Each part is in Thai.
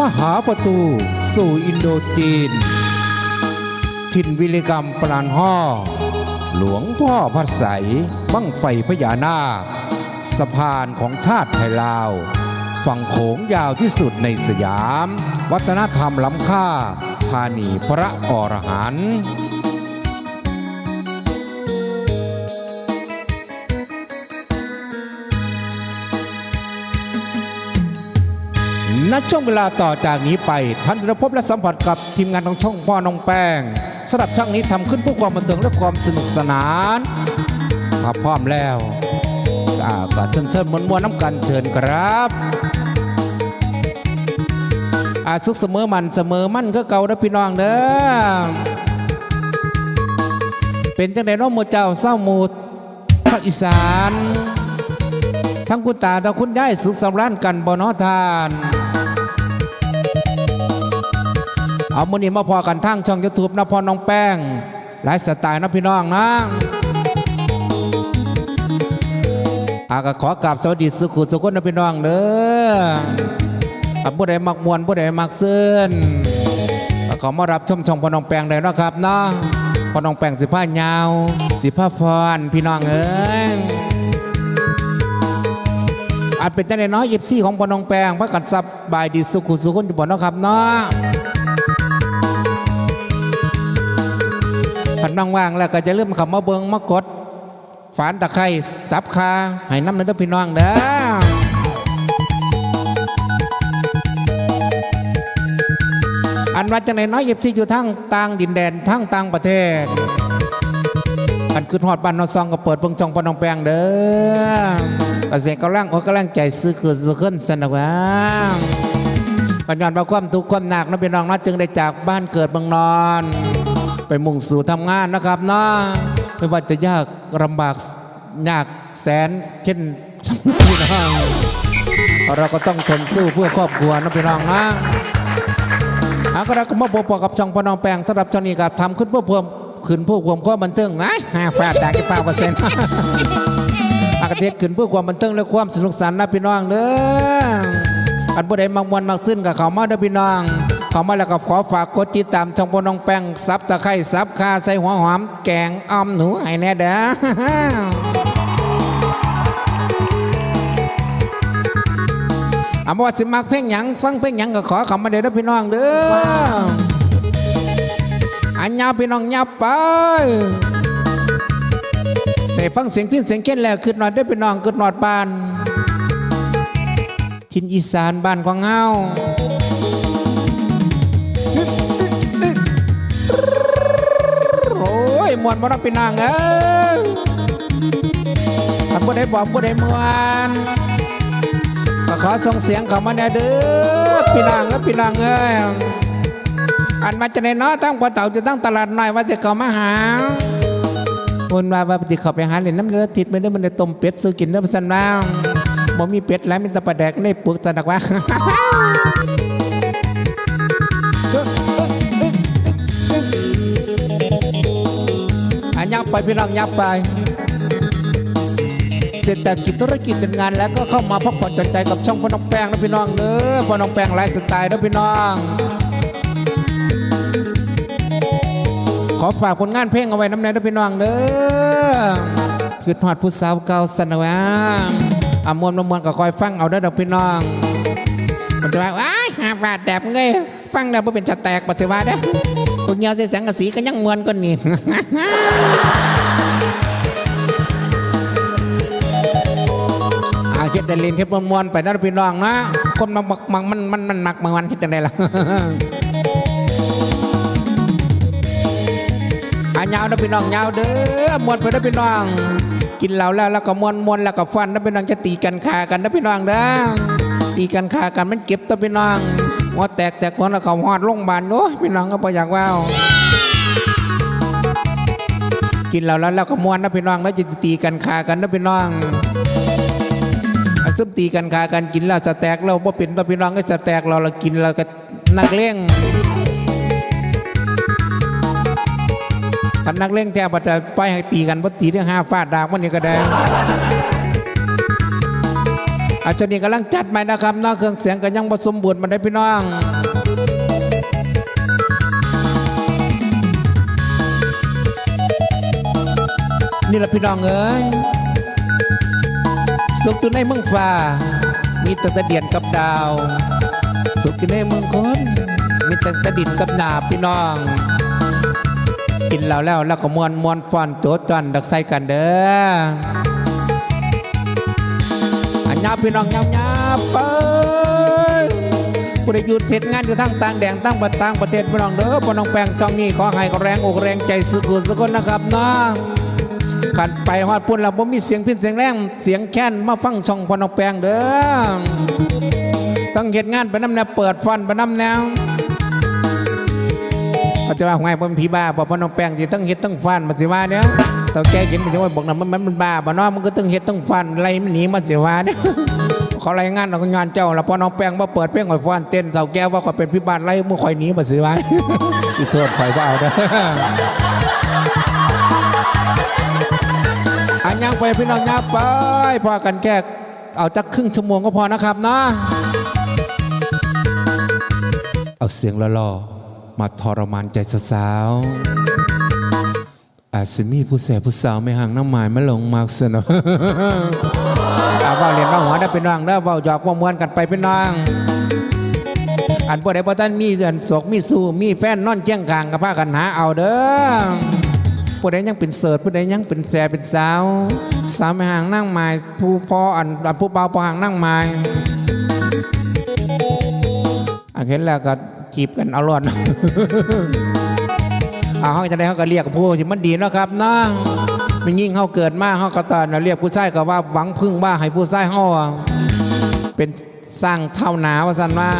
มหาประตูสู่อินโดจีน ถิ่นวิริกรรมปราณห่อ หลวงพ่อพระใสยบั้งไฟพญานาคสะพานของชาติไทยลาว ฝั่งโขงยาวที่สุดในสยาม วัฒนธรรมล้ำค่าพานีพระอรหันต์ ณช่วงเวลาต่อจากนี้ไปท่านจะพบและสัมผัสกับทีมงานของช่องพ่อน้องแป้งสำหรับช่องนี้ทำขึ้นเพื่อความบันเทิงและความสนุกสนานถ้าพร้อมแล้วก็เชิญเชิญมวนมวนน้ำกันเชิญครับอาสุขเสมอมันเสมอมั่นก็เก่าเด้พี่น้องเด้อเป็นจังไดน้องมูเจ้าเศร้ามูภาคอีสาน ทั้งคุณตาและคุณยายสุขสำราญกันบ่เนอทาน เอามือนี้มาพอกันทั้งช่องยูทูบนะพอน้องแป้งหลายสไตล์นะพี่น้องนะอาก็ขอกราบสวัสดีสุขุสุขคนนะพี่น้องเด้ออะผู้ใดมักมวนผู้ใดมักซื่นขอมารับชมช่องพอน้องแป้งได้นะครับเนาะพอน้องแป้งสิผ้ายาว สิผ้าฟอนพี่น้องเอ้ยอาจเป็นแต่น้อยยิบซี่ของปนองแปลงพระกันซับบายดีสุขุสุขุนอยู่บ่เนาะครับเนาะ พันน้องว่างแล้วก็จะเริ่าลืมคำมาเบิงมากดฝานตะไคร้สับคาให้น้ำเนื้อพี่น้องเด้ออันว่าจังไหนน้อยยิบซีอยู่ทั้งต่างดินแดนทั้งต่างประเทศ อันคือหอดบ้านนอซองก็เปิดเบิ่งจองปนองแปลงเด้อเกษตรกำลังอกกำลังใจซื้อคือซื้อขึ้นสนกว่าปัญญาว่าความทุกข์ความหนักนะพี่น้องนาะจึงได้จากบ้านเกิดเมืองนอน ไปมุ่งสู่ทำงานนะครับนาะไม่ว่าจะยากลำบากยากแสนเช่นสำพี่น้องเราก็ต้องทนสู้เพื่อครอบครัวนะพี่น้องนะอาก็เราก็มาพบกับช่องพนองแปลงสำหรับช่องนี้ก็ทำขึ้นเพื่อเพิ่มขึ้นเพื่อความความบันเทิงไงห้าฟาดดังกี่ป้าเปอร์เซ็นต์อากาศเทศขึ้นเพื่อความบันเทิงและความสนุกสนานนะพี่น้องเด้ออันผู้ใดมักมวนมักซึ้นกับเขามาเด้อพี่น้อง เขามาแล้วก็ขอฝากกดติดตามช่องพนองแป้งซับตะไคร้ซับคาใส่หัวหอมแกงอ้อมหนูให้แน่เด้ออามาว่าสิมักเพลงหยังฟังเพลงหยังก็ขอเขามาเด้อพี่น้องเด้ออันยาวพี่น้องยับไปได้ฟังเสียงพินเสียงเค้นแล้วขึ้นนอดได้เป็นน้องขึ้นนอดบ้านทินอีสานบ้านของเฮา มวนบ่รับพี่นางเอ้ยถ้าบ่ได้บอกบ่ได้มวนก็ขอส่งเสียงเข้ามาแน่เด้อพี่นางเอ้ยพี่นางเอ้ยอันมาจะในนาะตั้งปอเต่าจะตั้งตลาดหน้อยว่าจะเข้ามาหาคนว่าว่าปฏิเขาไปหาเล่นน้ำเลือดติดไม่ได้มันได้ต้มเป็ดสู้กินเนื้อสันบ้างบ่มีเป็ดแล้วมีแต่ปลาแดกในปุกสันดักว่า ไปพี่น้องยับไป เศรษฐกิจธุรกิจเป็นงานแล้วก็เข้ามาพักผ่อนหย่อนใจกับช่องพอน้องแป้งนะพี่น้องเด้อพอน้องแป้งไลฟ์สไตล์นะพี่น้อง ขอฝากผลงานเพลงเอาไว้น้ำในนะพี่น้องเด้อคือหอดผู้สาวเก่าสนวะอามวนมามวนก็คอยฟังเอาเด้อดอกพี่น้องมันจะว่าว้าหาบาดแดบเงยฟังแล้วบ่เป็นจะแตกปฏิวัติเด้อ พวกเหี่ยวเสียสังกะสีก็ยังมวนกว่านี่อาเฮ็ดได้เล่นเฮ็ดมวนไปนะพี่น้องนะคนมักมักมันมันมันมักมันมันเฮ็ดจังไดล่ะอายาวนะพี่น้องยาวเด้อมวนไปนะพี่น้อง กินเหล้าแล้วแล้วก็มวนมวนแล้วก็ฟันนะพี่น้องจะตีกันขากันนะพี่น้องเด้อตีกันขากันมันเก็บตัวพี่น้อง หัวแตกแตกหัวแล้วเขาหอดโรงพยาบาลโอ้ยพี่น้องก็พออยากว่าวกินเหล้าแล้วแล้วก็มวนนะพี่น้องแล้วจะตีกันขากันนะพี่น้องซุ่มตีกันขากันกินแล้วจะแตกเราพอเป็นตัวพี่น้องก็จะแตกเราเรากินเราก็นักเลี้ยงคันนักเล่งแทบจะไปให้ตีกันเพราะตีเรื่องห้าฟาดดากวันนี้ก็ได้ อาจารย์นี่กำลังจัดใหม่นะครับนาะเครื่องเสียงก็ยังผสมบูรณ์มาได้พี่น้องนี่แหละพี่น้องเอ้ยสุขตัวในเมืองฟ้า มีแตั้งแต่เดียนกับดาว สุขอยู่ในเมืองคนมีแตั้งแต่ดินกับหนาพี่น้อง กินแล้วแล้วแล้วก็มวนมวนฟอนตัวจอนดักใส่กันเด้อ ยาพี่น้องยาวยาวเปิดผู้ใดอยู่เทศงานอยู่ทั้งต่างแดงตั้งประต่างประเทศพี่น้องเด้อพี่น้องแปลงช่องนี้ขอให้ก็แรงอกแรงใจสุขุสุขนะครับเนาะกันไปฮอดปุ่นเราบ่มีเสียงพินเสียงแรงเสียงแค้นมาฟังช่องพี่น้องแปลงเด้อต้องเหตุงานไปน้ำแนวเปิดฟันไปน้ำแนวเขาจะว่าไงเป็นผีบ้าบอกว่น้องแป้งที่ต้องเฮ็ดต้องฟันมาสิว่าเนี่ย เต่าแกเห็นมันจะว่าบอกนะมันมันมันบ้าบ่เนาะมันก็ต้องเฮ็ดต้องฟันไรมันหนีมาสิว่าเนี่ยเขารายงานเราก็งานเจ้าแล้วพอน้องแป้งมาเปิดเพลงข่อยฟันเต้นเต่าแก้ว่าข่อยเป็นพี่บ้านไรมื่อข่อยหนีมาเสิว่าอีโทษข่อยว่าเอาเด้ออันยังไปพี่น้องยับไปพอกันแค่เอาจักครึ่งชั่วโมงก็พอนะครับนะเอาเสียงล่อๆมาทรมานใจสาวๆ อาจสิมีผู้แสบผู้สาวไม่ห่างน้ำหมายมาหลงมากเสยเนอะอาเว่าเรียนว่าหัวได้เป็นน้องได้เว่าหยอกว่ามวนกันไปเป็นน้องอันบ่ได้บ่ท่านมีเดือนศกมีสู้มีแฟนนอนเจียงคางกับพากันหาเอาเด้อผู้ใดยังเป็นเสิร์ตผู้ใดยังเป็นแสบเป็นสาว สาวไม่ห่างนั่งหมายผู้พออันอันผู้เบาพอห่างนั่งหมายอันเห็นแล้วก็จีบกันเอารอด เอาเขาจะได้เขาก็เรียกผู้ที่มันดีนะครับนะมันยิ่งเขาเกิดมาเขาก็ตอนเรียกผู้ชายก็ว่าหวังพึ่งว่าให้ผู้ชายเขาอะเป็นสร้างเท่าหนาว่าสันว่า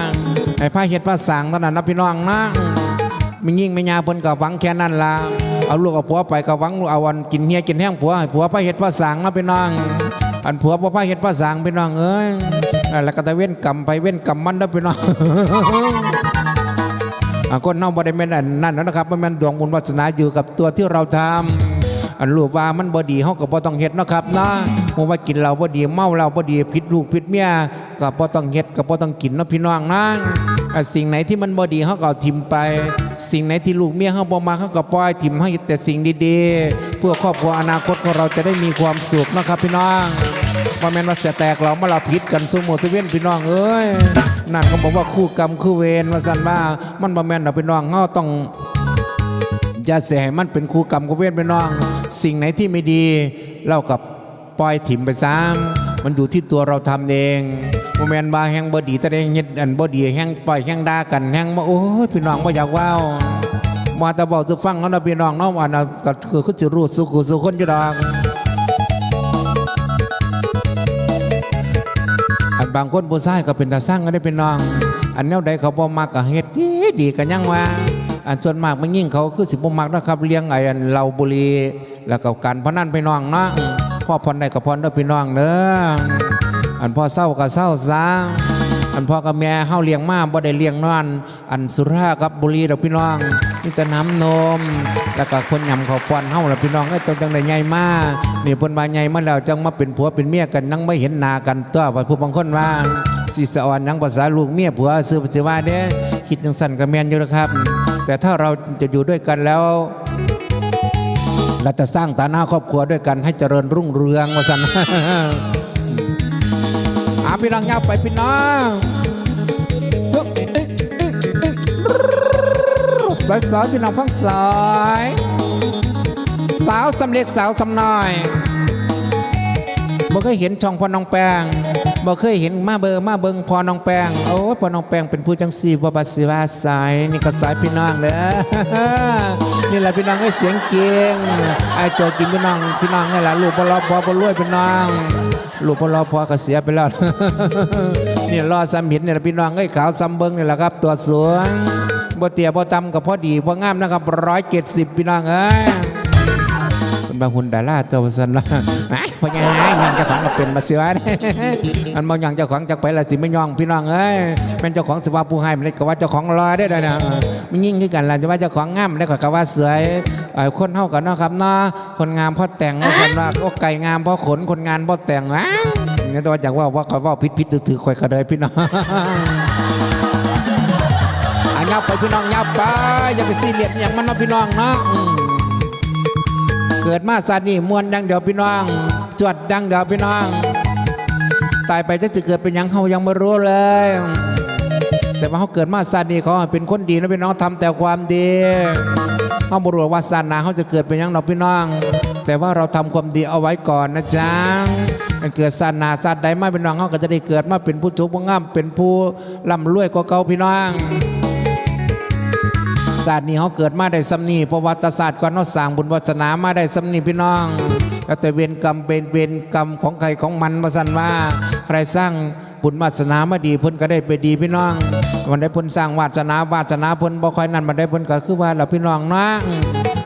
ไอ้ผ้าเฮ็ดผ้าสางเท่านั้นนะพี่น้องนะมันยิ่งไม่ยาเพิ่นก็หวังแค่นั้นละเอาลูกเอาผัวไปก็หวังเอาวันกินเฮียกินแห้งผัวให้ผัวผ้าเฮ็ดผ้าสางนะพี่น้อง อันผัวบ่ผ้าเฮ็ดผ้าสางพี่น้องเอ้ยแล้วก็ตะเว้นกรรมไปเว้นกรรมมันเด้อพี่น้อง คนเน่าบ่ได้แม่นอันนั่นนะครับมันแม่นดวงบุญวาสนาอยู่กับตัวที่เราทำอันรูปว่ามันบ่ดีเฮาก็บ่ต้องเฮ็ดนะครับนะบ่ว่ากินเหล้าบ่ดีเมาเหล้าบ่ดีผิดลูกผิดเมียก็บ่ต้องเฮ็ดก็บ่ต้องกินเนาะพี่น้องนะอะสิ่งไหนที่มันบ่ดีเฮาก็ทิมไป สิ่งไหนที่ลูกเมียเฮาบ่มาเฮาก็ปล่อยทิมให้แต่สิ่งดีๆ เพื่อครอบครัวอนาคตของเราจะได้มีความสุขนะครับพี่น้องว่แม่นว่าจะแตกเรามาเราผิดกันสมหมดสเว่นพี่น้องเอ้ย นั่นเขาบอกว่าคู่กรรมคู่เวรว่าสันว่า มันบ่แม่นเราพี่น้องเฮาต้องอย่าเสียให้มันเป็นคู่กรรมคู่เวรพี่น้อง สิ่งไหนที่ไม่ดีเรากับปล่อยถิ่มไปซ้ำมันอยู่ที่ตัวเราทำเองบ่แม่นว่าแห่งบ่ดีแต่ได้เฮ็ดอันบ่ดีแห่งปล่อยแห่งด่ากันแห่งมาโอ้ยพี่น้องบ่อยากว้ามาแต่บอกจะฟังเนาะนะพี่น้องเนาะว่าน่ะก็คือคือสิรู้สุขสุขคนอยู่ดอก อันบางคนผู้ชายก็เป็นตาสร้างก็ได้เป็นน้อง อันแนวใดเขาบ่มักก็เฮ็ดดีดีกันยังว่า อันส่วนมากมันยิ่งเขาคือสิบ่มักนะครับเลี้ยงไอ้อันเหล้าบุรีแล้วก็การพนันไปน้องเนาะพ่อพรได้ก็พรเด้พี่น้องเด้ออันพ่อเศร้าก็เศร้าซะอันพ่อกับแม่เฮาเลี้ยงมาบ่ได้เลี้ยงนอน อันสุรากับบุรี่ดอกพี่น้อง มีแต่น้ำนม แล้วก็คนยำข้าวป้อนเฮาละพี่น้องเอ้ยจังจังได้ใหญ่มานี่เพิ่นว่าใหญ่มาแล้วจังมาเป็นผัวเป็นเมียกันนั่งไม่เห็นหน้ากันตัวว่าผู้บางคนว่าสิสะอ่อนหยังภาษาลูกเมียผัวซื้อสิว่าเด้คิดจังสั่นก็แม่นอยู่นะครับ แต่ถ้าเราจะอยู่ด้วยกันแล้วเราจะสร้างฐานะครอบครัวด้วยกันให้เจริญรุ่งเรืองว่าสันอาพี่น้องยาไปพี่น้อง สายสายพี่น้องฟังสายสาวสำเล็กสาวสำน้อยบ่เคยเห็นช่องพอน้องแปงบ่เคยเห็นมาเบอร์มาเบิงพอน้องแปงโอ้พอน้องแปงเป็นผู้จังสีบ่บาสิว่าสายนี่ก็สายพี่น้องเด้อนี่แหละพี่น้องให้เสียงเก่งไอ้ตัวจริงพี่น้องพี่น้องนี่แหละลูกบ่รอพอบ่รวยพี่น้องลูกบ่รอพอก็เสียไปแล้ว นี่รอซ้ำหินนี่แหละพี่น้องเอ้ยขาวซ้ำเบิ้งนี่แหละครับ ตัวสูงบ่เตี้ยบ่ตำก็พอดีพองามนะครับร้อยเจ็ดสิบพี่น้องเอ้ยเป็นบางหุ่นดาราตัวสันละไอ้พ่อใหญ่ยังจ้าของก็เป็นมาเสียอันบ่ยังจ้าของจักไปละสิไม่ยองพี่น้องเอ้ยเป็นเจ้าของสิว่าผู้ให้มันเลยก็ว่าเจ้าของรอได้ด้วยนะมันยิ่งขึ้นกันละจะว่าเจ้าของงามได้ก็ก็ว่าเสวยเอ่อคนเฮากันนะครับเนาะคนงามเพราะแต่งว่ากันว่าโอ้ไก่งามเพราะขนคนงานเพราะแต่งอ้า เนี่ยแต่ว่าจากว่าว่าเขาว่าพิษพิษถือถือคอยกระเดยพี่น้องอันยับไปพี่น้องยับไปอย่าไปซีเรียสอย่างมันนะพี่น้องนะเกิดมาสัตว์นี่มวนดังเดียวพี่น้องจวดดังเดียวพี่น้อง ตายไปจะจะเกิดเป็นยังเขายังไม่รู้เลย แต่ว่าเขาเกิดมาสัตว์นี่เขาเป็นคนดีนะพี่น้องทำแต่ความดีเขาบรู้ว่าสัตว์หนาเขาจะเกิดเป็นยังหรอกพี่น้อง แต่ว่าเราทำความดีเอาไว้ก่อนนะจ๊ะ มันเกิดสัตว์หนาสัตว์ใดมาเป็นน้องเขาก็จะได้เกิดมาเป็นผู้ทุกข์ผู้งามเป็นผู้ร่ำรวยกว่าเก่าพี่น้องศาสตร์นี้เขาเกิดมาได้สำนีประวัติศาสตร์ก่อนเขาสร้างบุญวาสนามาได้สำนีพี่น้องแล้วแต่เวรกรรมเป็นเวรกรรมของใครของมันมาสันว่าใครสร้างบุญวาสนามาดีเพิ่นก็ได้ไปดีพี่น้องมันได้เพิ่นสร้างวาสนาวาสนาเพิ่นบ่ค่อยนั่นมันได้เพิ่นก็คือว่าเราพี่น้องนะ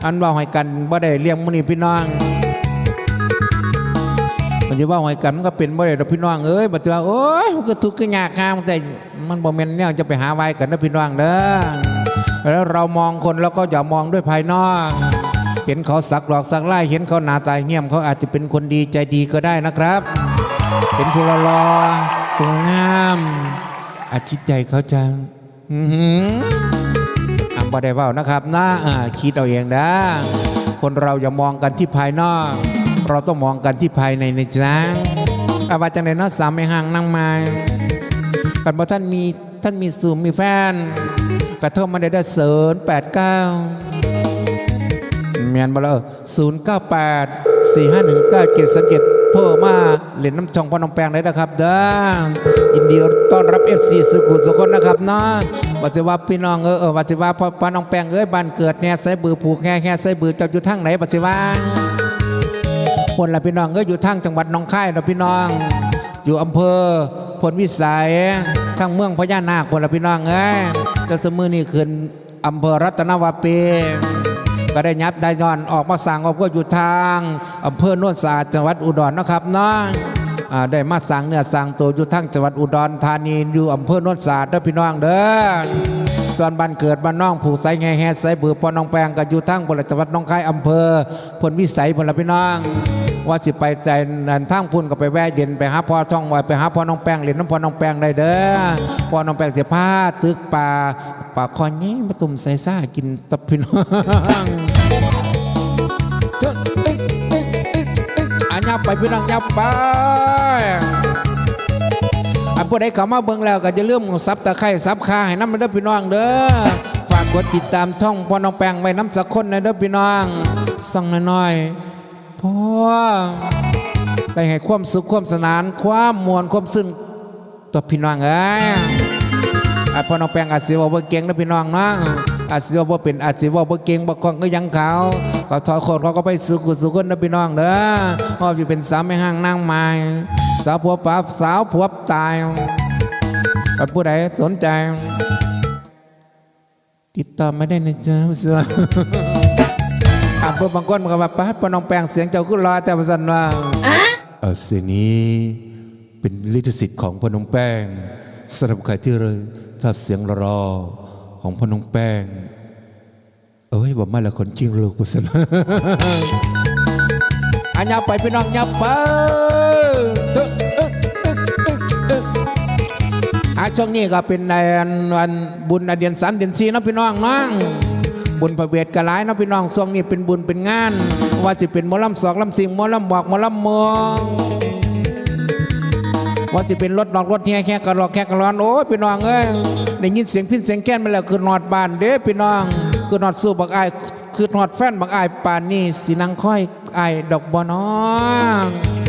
อันว่าให้กันบ่ได้เลี้ยงมื้อนี้พี่น้อง มันจะว่าให้กันมันก็เป็นบ่ได้ดอกพี่น้องเอ้ยบัดเทื่อโอ้ยมันก็ทุกข์ก็ยากงามแต่มันบ่แม่นแนวจะไปหาไว้กันนะพี่น้องเด้อแล้วเรามองคนแล้วก็อย่ามองด้วยภายนอก เห็นเขาสักหลอกสักไล่เห็นเขาหน้าตาเงียบเขาอาจจะเป็นคนดีใจดีก็ได้นะครับ เป็นผู้รอๆผู้งามอาจิตใจเขาจังอือหืออำบ่ได้เว้านะครับนะอ่าคิดเอาเองนะคนเราอย่ามองกันที่ภายนอก เราต้องมองกันที่ภายในในจังอาวาจังไดเนาะสามไม่ห่างนั่งมากันบ่ท่านมีท่านมีสูมมีแฟนกระเท่ามาได้ได้เสริญแปดเก้าเมียนบอลศูนย์เก้าแปดสี่ห้าหนึ่งเก้าเจ็ดสามเจ็ดโทรมาเล่นน้ำช่องพอน้องแปงได้นะครับเด้อยินดีต้อนรับเอฟซีสุขุสุคนนะครับเนาะวัจิว่าพี่น้องเออวัจิว่าพอพน้องแปงเอ้ยบ้านเกิดเนี่ยใส่บือผูกแค่แค่ใส่บือเจ้าอยู่ทางไหนวัจิว่า คนละพี่น้องเอ้ยอยู่ทางจังหวัดหนองคายนะพี่น้อง อยู่อำเภอพลวิสัยทางเมืองพญานาคคนละพี่น้องเอ้ยจะสมือนี่ขึ้นอำเภอรัตนวาปีก็ได้ยับได้นอนออกมาสั่งออกก็อยู่ทางอำเภอโนนสาจังหวัดอุดรนะครับเนาะอ่าได้มาสั่งเนื้อสั่งตัวอยู่ทางจังหวัดอุดรธานีอยู่อำเภอโนนสาเด้อพี่น้องเด้อส่วนบ้านเกิดบ้านน้องผูกใสแง่แห่ใสบือปอน้องแปงก็อยู่ทางบริจังหวัดน้องคายอำเภอพลวิสัยพลพี่น้อง ว่าสิไปแต่นันทางพุ่นก็ไปแวะเย็นไปหาพ่อท่องไว้ไปหาพ่อน้องแป้งเล่นน้ำพ่อน้องแป้งได้เด้อพ่อน้องแป้งเสียผ้าตึกป่าป่าคอนนี้มาตุ่มใส่ซ่ากินตับพี่น้องเจ้าเอ๊ะเอ๊ะเอ๊ะเอ๊ะอันยับไปพี่น้องยับไปอันผู้ใดเข้ามาเบิ่งแล้วก็จะเลื่อมซับตะไคร้ซับคาให้น้ำมันเด้อพี่น้องเด้อฝากกดติดตามช่องพ่อน้องแป้งไว้น้ำสักคนนะเด้อพี่น้องส่องน้อยๆ พ่อได้ให้ความสุขความสนาน ความมวลความซึ้งตัวพี่น้องเอ้ยอาพ่อน้องแปงอาจสิว่าบ่เก่งนะพี่น้องนะอาจสิว่าบ่เป็นอาจสิว่าบ่เก่งบ่คล่องก็ยังเขาเขาถอโคตรเขาก็ไปสู่กุสุคนนะพี่น้องเด้อพ่ออยู่เป็นสาวไม่ห่างนั่งไม้สาวผัวปับสาวผัวตายถ้าผู้ใดสนใจ ติดต่อไม่ได้นะจ๊ะ ออะเพื่อบางคนมันก็ว่าป้าปน้องแปลงเสียงเจ้าขึ้นรอแต่ประสันว่าเออเสียงนี้เป็นลิขสิทธิ์ของพอน้องแป้งสำหรับใครที่เลยชอบเสียงรอของพอน้องแป้ง เอ้ยบอกมาแล้วคนจริงลูกประสันอันยับไปพี่น้องยับไปเอ๊ะเอ๊ะเอ๊ะเอ๊ะเอ๊ะอะช่วงนี้ก็เป็นในวันบุญเดือนสามเดือนสี่เนาะพี่น้องเนาะ บุญพระเวทกระไรนะพี่น้องช่วงนี้เป็นบุญเป็นงาน ว่าสิเป็นมอลำสอกลำสิงมอลำบอกมอลำเมืองว่าสิเป็นรถนอกรถเฮียแค่กระรอกแค่กระร้อนโอ้ยพี่น้องเอ้ยได้ยินเสียงพินเสียงแก้นมาแล้วคือนอดบานเด้อพี่น้อง คือนอดสู้บักอายคือนอดแฟนบักอายป่านนี้สินังค่อยอายดอกบ่น้อง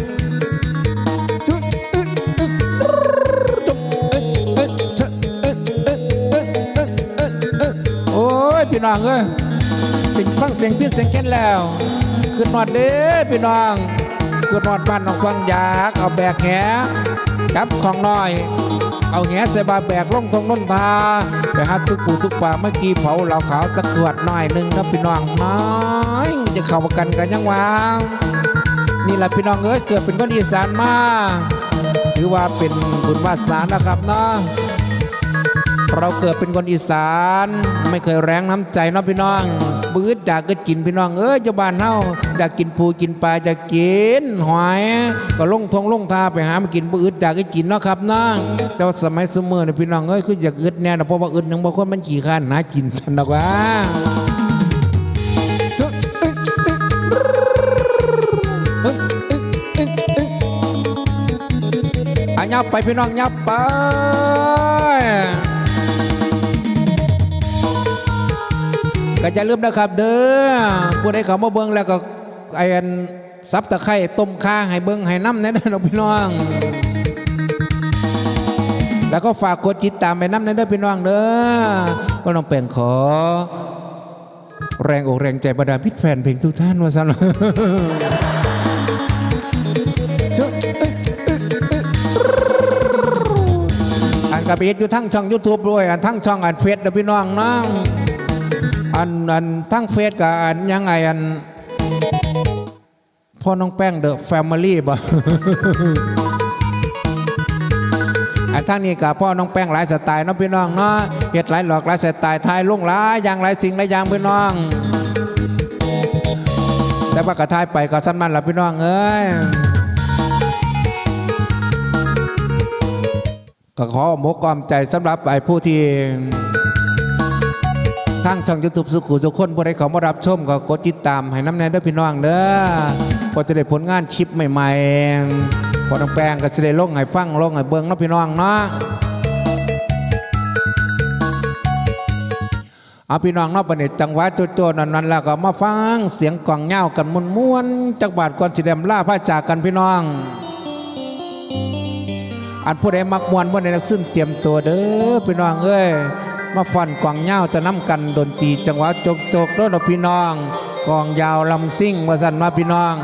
ยพี่น้องเอ้ยเป็นฟังเสียงพี่เสียงแค้นแล้วขึ้นนอดเด้อพี่น้องขึ้นนอดบ้านน้องสังอยากเอาแบกแหจับของน้อย เอาแหใส่บาแบกลงทงน้นทาไปหาทุกปูทุกป่าเมื่อกี้เผาเหล่าขาวตะกรวดหน่อยหนึ่งนะพี่น้องน้อยจะเข้ากันกันยังวะนี่แหละพี่น้องเอ้ยเกิดเป็นคนอีสานมาถือว่าเป็นบุญวาสนานะครับเนาะ เราเกิดเป็นคนอีสาน ไม่เคยแรงน้ำใจเนาะพี่น้องบืดอยากก็กินพี่น้องเอ้ยเจ้าบ้านเฮาอยากกินปูกินปลาจะกินหอยก็ลงทงลงทาไปหามากินบืดอยากก็กินเนาะครับนะแต่ว่าสมัยสมัยนี่พี่น้องเอ้ยคืออยากอึดแน่นะเพราะว่าอึดหนึงบางคนมันขี้ข้านหากินสันดอกว่าอะยับไปพี่น้องยับไป ก็จะลืมนะครับ เด้อผู้ใดเขามาเบิ่งแล้วก็ไอ้อันซับตะไคร้ต้มข้าให้เบิ่งให้น้ำแน่เด้อพี่น้อง แล้วก็ฝากกดติดตามไปน้ำแน่เด้อพี่น้องเด้อก็น้องแป่งขอ แรงอกแรงใจบรรดาพิษแฟนเพลงทุกท่านว่าซั่นอันกับเอ็ดอยู่ทั้งช่องยูทูบด้วย อันทั้งช่องอันเฟซเด้อพี่น้องเนาะ อันอันทั้งเฟซกับอันยังไงอันพ่อน้องแป้งเดอะแฟมิลี่บ่อันทั้งนี้กับพ่อน้องแป้งหลายสไตล์เนาะพี่น้องเนาะเฮ็ดหลายหลอกหลายสไตล์ทายลุ่งหลายอย่างหลายสิ่งหลายอย่างพี่น้องแต่ว่ากระทายไปก็สั้นมันละพี่น้องเอ้ยก็ขอมกความใจสำหรับไอ้ผู้ที่ ทางช่องยูทูบสุขุสุขคนผู้ใดเขามารับชมก็กดติดตามให้น้ำแน่ด้วยพี่น้องเด้อพอจะได้ผลงานคลิปใหม่ๆพอต้องแปลงก็จะได้ลงให้ฟังลงให้เบิ่งนะพี่น้องเนาะเอาพี่น้องเนาะประเด็จังหวะโจๆนั้นๆแล้วก็มาฟังเสียงกล่องเห่ากันมุนม้วนจากบาทก่อนสิเดมล่าพระจากกันพี่น้องอันผู้ใดมักมวนบ่ในซึ่งเตรียมตัวเด้อพี่น้องเอ้ย มาฟันกวางเหย้าจะนํกันดนตรีจังหวะจกจกๆเด้อเนาะพี่น้องกองยาวลำซิ่งว่าสั่นมาพี่น้อง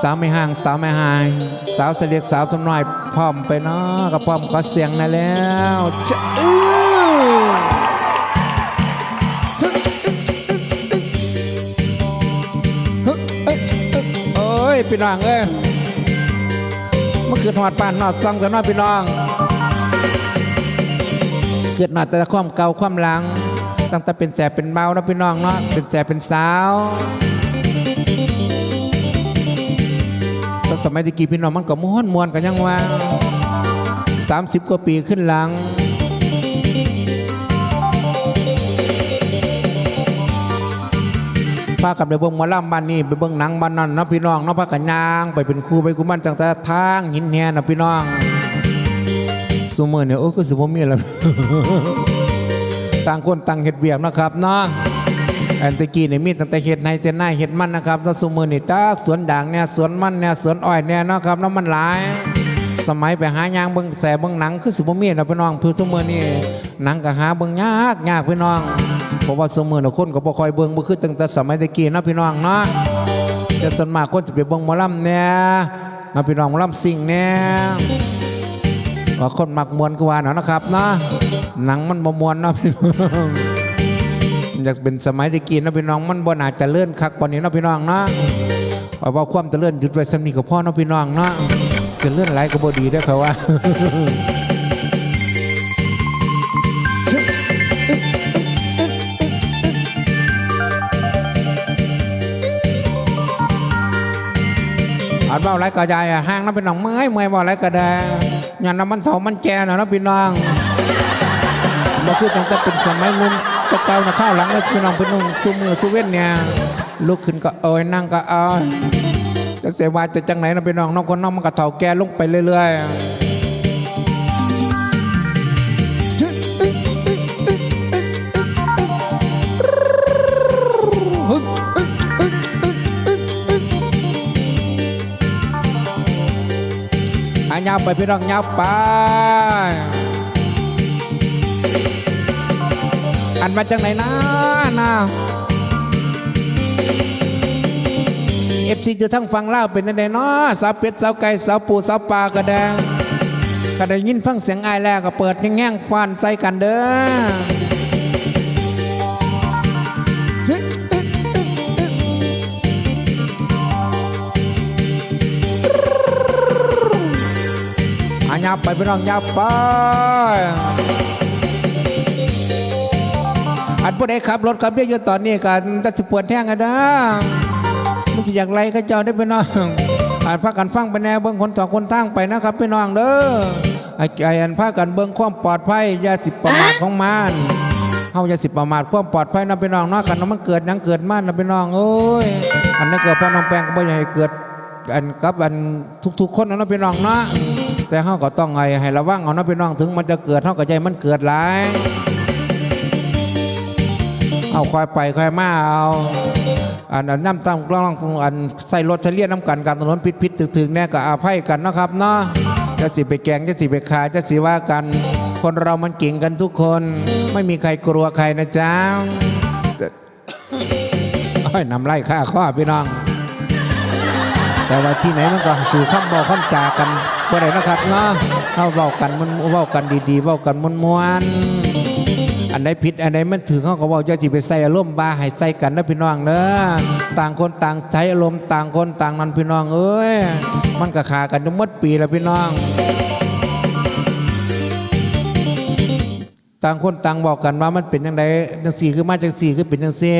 สาวไม่ห่างสาวไม่หางสาวเสลียกสาวทำน้อยพร้อมไปเนาะก็พร้อมก็เสียงนั่นแล้วจะอื้อโอ้ยพี่น้องเอ้ยเมื่อคืนหอดป่านนอดซองกันเนาพี่น้อง เกิดมาแต่ความเก่าความหลัง ตั้งแต่เป็นแสบเป็นเบาเนาะพี่น้องเนาะเป็นแสบเป็นสาวตอนสมัยตะกี้พี่น้องมันก็ม้วนมวนกันยังว่าสามสิบกว่าปีขึ้นหลังพากันไปเบิ่งมอลำบ้านนี้ไปเบิ่งหนังบ้านนั้นนาะพี่น้องเนาะพากันยาง ไปเป็นครูไปกุมันตั้งแต่ทางหินแหนะพี่น้อง ซูเมอร์เนี่ยโอ้ก็สิบ่มีแล้ว ต่างคนต่างเฮ็ดเวียกนะครับเนาะอันตะกี้เนี่ยมีตั้งแต่เฮ็ดในแต่หน้าเฮ็ดมันนะครับถ้าซุมื้อนี่ตาสวนด่างเนี่ยสวนมันเนี่ยสวนอ้อยเนี่ยนาะครับนาะมันหลาย สมัยไปหายางเบิ่งแสเบิ่งหนังคือสิบ่มีนะพี่น้องเพื่อทุกมื้อนี่หนังก็หาเบิ่งยากยากพี่น้องเพราะว่าซุมื้อน่ะคนก็บ่คอยเบิ่งบ่คือตั้งแต่สมัยตะกี้นะพี่น้องเนาะแต่ส่วนมากคนจะไปเบิ่งหมอลำเนี่ยนะพี่น้องหมอลำซิ่งเนี่ย ว่าคนมักมวนก็ว่าเนาะนะครับเนาะหนังมันบ่มวนเนาะพี่น้องอยากเป็นสมัยตะกี้เนาะพี่น้องมันบ่น่าจะเลื่อนคักปานนี้เนาะพี่น้องเนาะเอาว่าความจะเลื่อนหยุดไว้สำนี้ก็พอเนาะพี่น้องเนาะจะเลื่อนหลายก็บ่ดีเด้อเขาว่าอันเบาไรก็ยายอะห้างน้ำเป็นหนองเมื่อยเมื่อยบ่ไรก็ได้ ยันน้ำมันเถามันแก่น่ะนะพี่น้องมาคือตั้งแต่เป็นสมัยนุ่นตะเกานะข้าวหลังเลยพี่น้องพี่นุ่งซูมือซูเว้นเนี่ยลุกขึ้นก็เอ้ยนั่งก็เอ้ยจะเสียว่าจะจังไหนนะพี่น้องน้องคนน้องมันก็เถาแก่ลงไปเรื่อยๆ ยาวไปพี่น้องยับไป อันมาจากไหนนะนะเอฟซีจะทั้งฟังเล่าวเป็นยังไงเนาะสาวเป็ดสาวไก่สาวปูสาวปลากระแดงก็ได้ยินฟังเสียงไอ้แล้วก็เปิดแง่งฟันใส่กันเด้อ ยับไปพี่น้องยับไปอันผู้ใดขับรถขับเรืออยู่ตอนนี้กันตัดสิปวดแห้งกันนะมันจะอย่างไรก็เจ้าได้ไปน้องอ่านพากันฟังไปแน่เบิ้องคนต่อคนทางไปนะครับพี่น้องเด้อไอ้ไอ้อันพากันเบิ้องความปลอดภัยยาสิบประมาทของมันเฮายาสิประมาทความปลอดภัยนะพี่น้องเนาะกันมันเกิดหยังเกิดมันนะพี่น้องเอ้ยอันนั้นเกิดพ่อน้องแปงก็บ่อยากให้เกิดอันกับอันทุกๆคนนะเนาะพี่น้องเนาะ แต่เฮาก็ต้องไงให้ระวังเอาเนาะพี่น้องถึงมันจะเกิดเฮาก็ใจมันเกิดหลายเอาคอยไปคอยมาเอาอันนั้นน้ำตั้งกล้องอันใส่รถเฉลี่ยน้ำกันการถนนผิดผิดถึกถึงๆเนี่ยก็อาภัยกันนะครับเนาะจะสิไปแกงจะสิไปขายจะสิว่ากัน คนเรามันเก่งกันทุกคน ไม่มีใครกลัวใครนะจ๊ะโอ้ยนำไล่ฆ่าข้อพี่น้อง แต่ว่าที่ไหนมันก็สู่ข้ามบอกข้ามจากันบ่ได้นะครับเนาะเข้าเว้ากันมันเว้ากันดีๆเว้ากันมวนอันไหนผิดอันไหนมันถือเขาก็บอกจะสิไปใส่อารมณ์บาให้ใส่กันนะพี่น้องเด้อต่างคนต่างใช้อารมณ์ต่างคนต่างนั้นพี่น้องเอ้ยมันก็ขากันจนหมดปีแล้วพี่น้อง ต่างคนต่างบอกกันว่ามันเป็นยังไงจังสี่คือมาจังสี่คือเป็นจังเสี่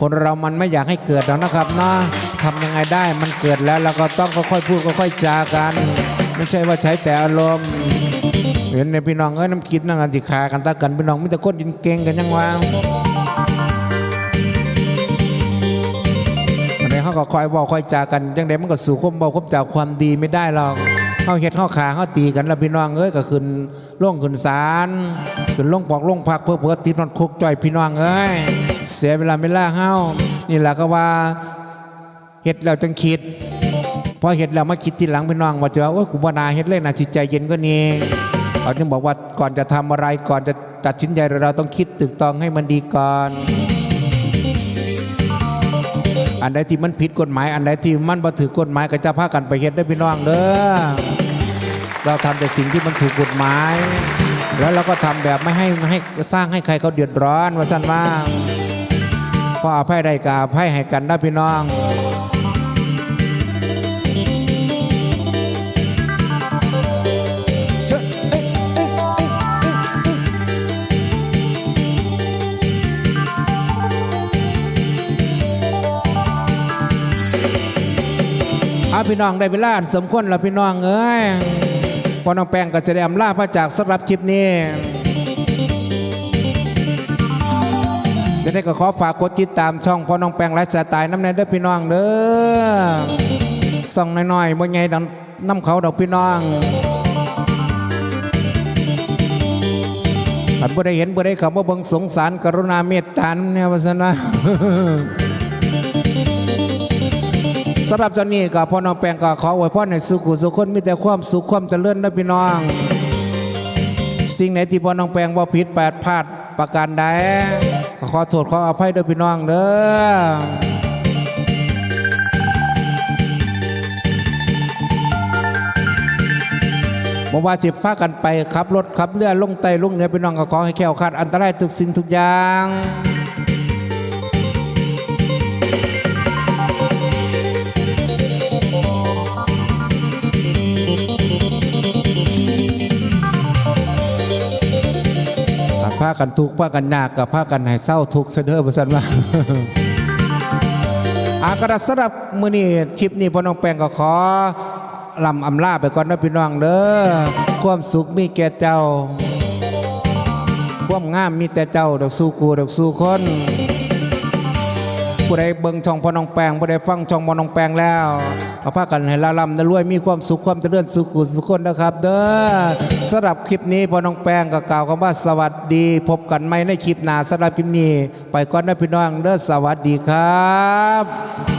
คนเรามันไม่อยากให้เกิดหรอกนะครับเนาะ ทำยังไงได้มันเกิดแล้วเราก็ต้องค่อยๆพูดค่อยๆจากัน ไม่ใช่ว่าใช้แต่อารมณ์เห็นในพี่น้องเอ้ยน้ำคิดนั่งกันสิขากันตากันพี่น้องมีแต่คนดินเก่งกันยังวางอันนี้เขาก็คอยบอกคอยจากันยังไงมันก็สู่ความบอกความจากความดีไม่ได้หรอกเขาเฮ็ดเขาขาเขาตีกันแล้วพี่น้องเอ้ยก็ขึ้นล่งขึ้นศาลขึ้นล่งปอกล่งพักเพื่อเพื่อติดนอนคุกจ่อยพี่น้องเอ้ยเสียเวลาไม่ล่าเฮานี่แหละก็ว่า เฮ็ดแล้วจังคิดพอเห็นแล้วมาคิดทีหลังพี่น้องว่าจะว่าโอ้ยกูว่นาเฮ็ดเลยนะจิตใจเย็นก็นี่เขาจึงบอกว่าก่อนจะทำอะไรก่อนจะตัดสินใจเราต้องคิดตึกตองให้มันดีก่อนอันใดที่มันผิดกฎหมาย อันใดที่มันบ่ถือกฎหมายก็จะพากันไปเฮ็ดได้พี่น้องเด้อเราทำแต่สิ่งที่มันถูกกฎหมาย แล้วเราก็ทำแบบไม่ให้ไม่ให้สร้างให้ใครเขาเดือดร้อนว่าสั้นว่าพออภัยได้ก็อภัยให้กันนะพี่น้อง พี่น้องได้เวลาสมควรแล้วพี่น้องเอ้ยพอน้องแป้งก็จะได้อำลาพระจากสำหรับคลิปนี้ จะได้ก็ขอฝากกดติดตามช่องพอน้องแป้งไลฟ์สไตล์น้ำแน่เด้อพี่น้องเด้อส่องน้อยๆบ่ไงดังน้ำเขาดอกพี่น้องอันบ่ได้เห็นบ่ได้ขับว่าเบิ่งสงสารกรุณาเมตตาเนี่ยว่าซั่นา สำหรับตอนนี้ก็พ่อน้องแปงก็ขออวยพรให้สุขุสุขคนมีแต่ความสุขความเจริญนะพี่น้อง สิ่งไหนที่พ่อน้องแปงว่าผิดแปดพลาดประการใดก็ขอโทษขออภัยด้วยพี่น้องเด้อบอกว่าสิฟ้ากันไปขับรถขับเรือลงไตลงเหนือพี่น้องก็ขอให้แคล้วคลาดอันตรายทุกสิ่งทุกอย่างากันทุกข์ผ้ากันยากกับผ้ากันให้เศร้าทุกข์เสยเด้อประสันว่าอากระสำหรับมือนี้คลิปนี้พ่อน้องแปงก็ขอลำอำลาไปก่อนนะพี่น้องเด้อความสุขมีแก่เจ้า ความงามมีแต่เจ้าดอกสู้กูดอกสู้คน ผู้ใดเบิ่งช่องพอน้องแปงผู้ใดฟังช่องพอน้องแปงแล้วเอาพากันให้ละลำนะรวยมีความสุขความเจริญสุขุสุขคนนะครับ เด้อสำหรับคลิปนี้พอน้องแปงก็กล่าวคำว่าสวัสดี พบกันใหม่ในคลิปหน้าสำหรับคลิปนี้ ไปก่อนนะพี่น้องเด้อสวัสดีครับ